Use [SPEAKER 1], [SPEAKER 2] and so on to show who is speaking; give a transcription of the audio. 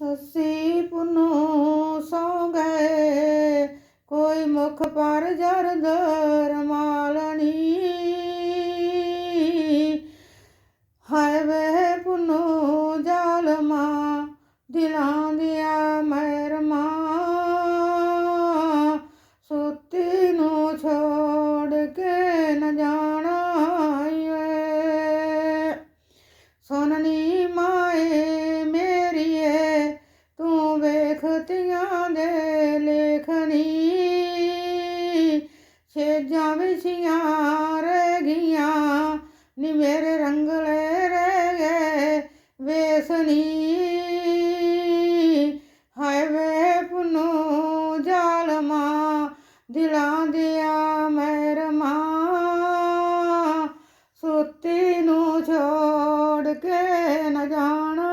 [SPEAKER 1] ਸੱਸੀ ਪੁੰਨੂ ਸੌ ਗਏ ਕੋਈ ਮੁਖ ਪਰ ਜਰਦ ਰਮਾਲਣੀ ਹਾਏ ਵੇ ਪੁੰਨੂ ਜ਼ਾਲਮਾ ਦਿਲਾਂ ਲੇਖਤੀਆਂ ਦੇ ਲੇਖਣੀ ਸੇਜਾਂ ਵਿਛੀਆਂ ਰਹਿ ਗਈਆਂ, ਨੀ ਮੇਰੇ ਰੰਗਲੇ ਰਹਿ ਗਏ ਵੇਸਣੀ ਹਾਏ ਵੇ ਪੁਨੋ ਜਾਲਮਾ, ਦਿਲਾਂ ਦਿਆ ਮਹਿਰਮਾ। ਸੁੱਤੀ ਨੂੰ ਛੋੜ ਕੇ ਨਾ ਜਾਣ